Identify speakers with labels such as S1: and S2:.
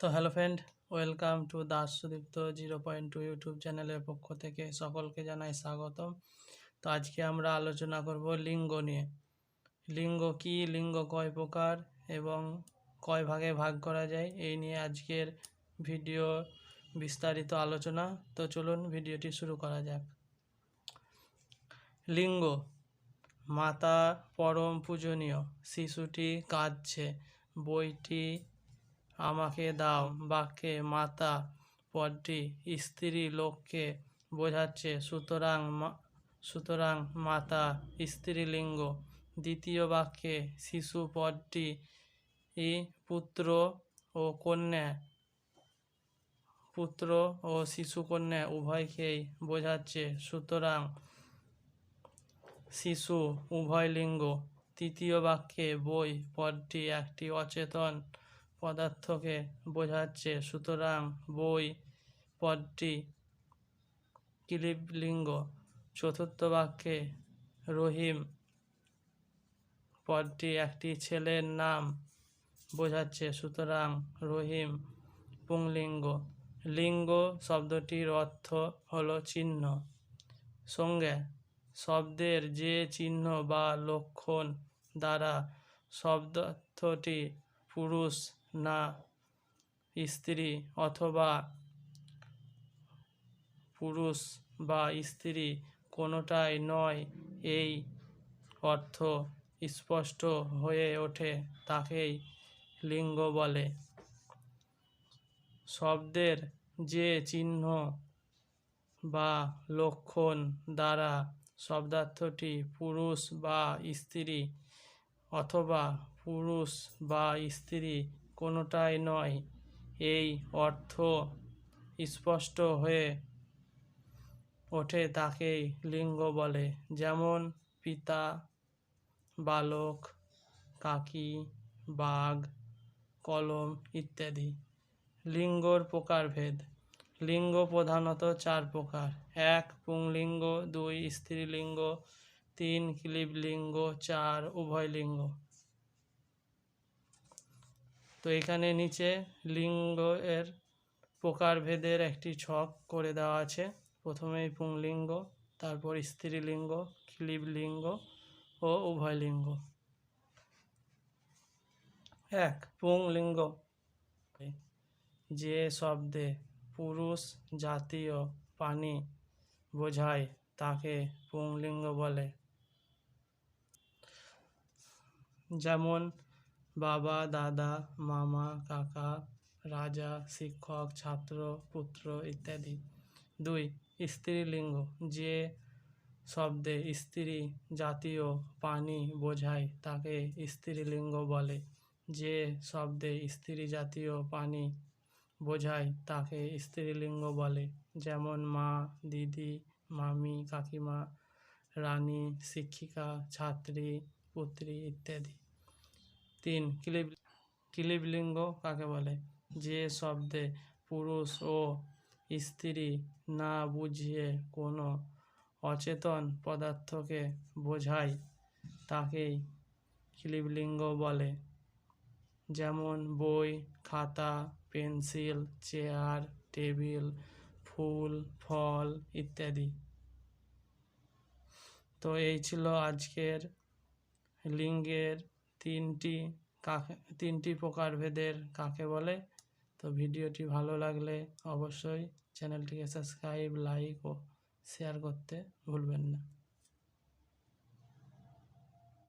S1: তো hello friend, welcome to Das Sudipta zero point two YouTube চ্যানেলের পক্ষ থেকে সকলকে জানাই স্বাগতম। তো আজকে আমরা আলোচনা করব লিঙ্গ নিয়ে। লিঙ্গ কি, লিঙ্গ কয় প্রকার এবং কয় ভাগে ভাগ করা যায়, এই নিয়ে আজকের ভিডিও বিস্তারিত আলোচনা। তো চলুন ভিডিওটি শুরু করা যাক। লিঙ্গ, মাতা পরম পূজনীয়, শিশুটি কাঁদছে, বইটি আমাকে দাও। বাক্যে মাতা পদটি স্ত্রী লোককে বোঝাচ্ছে, সুতরাং সুতরাং মাতা স্ত্রীলিঙ্গ। দ্বিতীয় বাক্যে শিশু পদটি ই পুত্র ও কন্যা। পুত্র ও শিশু কন্যা উভয়কেই বোঝাচ্ছে, সুতরাং শিশু উভয় লিঙ্গ তৃতীয় বাক্যে বই পদটি একটি অচেতন পদার্থকে বোঝাচ্ছে। সুতরাং বই পদটি ক্লিব লিঙ্গ চতুর্থ বাক্যে রহিম পদটি একটি ছেলের নাম বোঝাচ্ছে। সুতরাং রহিম পুংলিঙ্গ। লিঙ্গ শব্দটির অর্থ হলো চিহ্ন। সঙ্গে শব্দের যে চিহ্ন বা লক্ষণ দ্বারা শব্দার্থটি পুরুষ না স্ত্রী অথবা পুরুষ বা স্ত্রী কোনোটাই নয়, এই অর্থ স্পষ্ট হয়ে ওঠে তাকেই লিঙ্গ বলে। শব্দের যে চিহ্ন বা লক্ষণ দ্বারা শব্দার্থটি পুরুষ বা স্ত্রী অথবা পুরুষ বা স্ত্রী কোনোটাই নয়। এই অর্থ স্পষ্ট হয়ে ওঠে তাকেই লিঙ্গ বলে। যেমন পিতা, বালক, কাকি, বাঘ, কলম ইত্যাদি। লিঙ্গর প্রকারভেদ। লিঙ্গ প্রধানত চার প্রকার। এক, পুংলিঙ্গ, দুই, স্ত্রীলিঙ্গ, তিন, ক্লীবলিঙ্গ, চার, উভয়লিঙ্গ। তো এখানে নিচে লিঙ্গ এর প্রকারভেদের একটি ছক করে দেওয়া আছে। প্রথমেই পুংলিঙ্গ, তারপর স্ত্রীলিঙ্গ ক্লীবলিঙ্গ ও উভয়লিঙ্গ। এক, পুংলিঙ্গ। যে শব্দে পুরুষ জাতীয় প্রাণী বোঝায়, তাকে পুংলিঙ্গ বলে। যেমন বাবা, দাদা, মামা, কাকা, রাজা, শিক্ষক, ছাত্র, পুত্র ইত্যাদি। দুই, স্ত্রীলিঙ্গ। যে শব্দে স্ত্রী জাতীয় প্রাণী বোঝায়, তাকে স্ত্রীলিঙ্গ বলে। যে শব্দে স্ত্রী জাতীয় প্রাণী বোঝায়, তাকে স্ত্রীলিঙ্গ বলে। যেমন মা, দিদি, মামি, কাকিমা, রানী, শিক্ষিকা, ছাত্রী, পুত্রী ইত্যাদি। তিন ক্লিব ক্লিবলিঙ্গ কাকে বলে? যে শব্দে পুরুষ ও স্ত্রী না বুঝিয়ে কোনো অচেতন পদার্থকে বোঝায়, তাকেই ক্লিবলিঙ্গ বলে। যেমন বই, খাতা, পেন্সিল, চেয়ার, টেবিল, ফুল, ফল ইত্যাদি। তো এই ছিল আজকের লিঙ্গের তিনটি কাকে, তিনটি প্রকারভেদের কাকে বলে? তো ভিডিওটি ভালো লাগলে অবশ্যই চ্যানেলটিকে সাবস্ক্রাইব, লাইক ও শেয়ার করতে ভুলবেন না।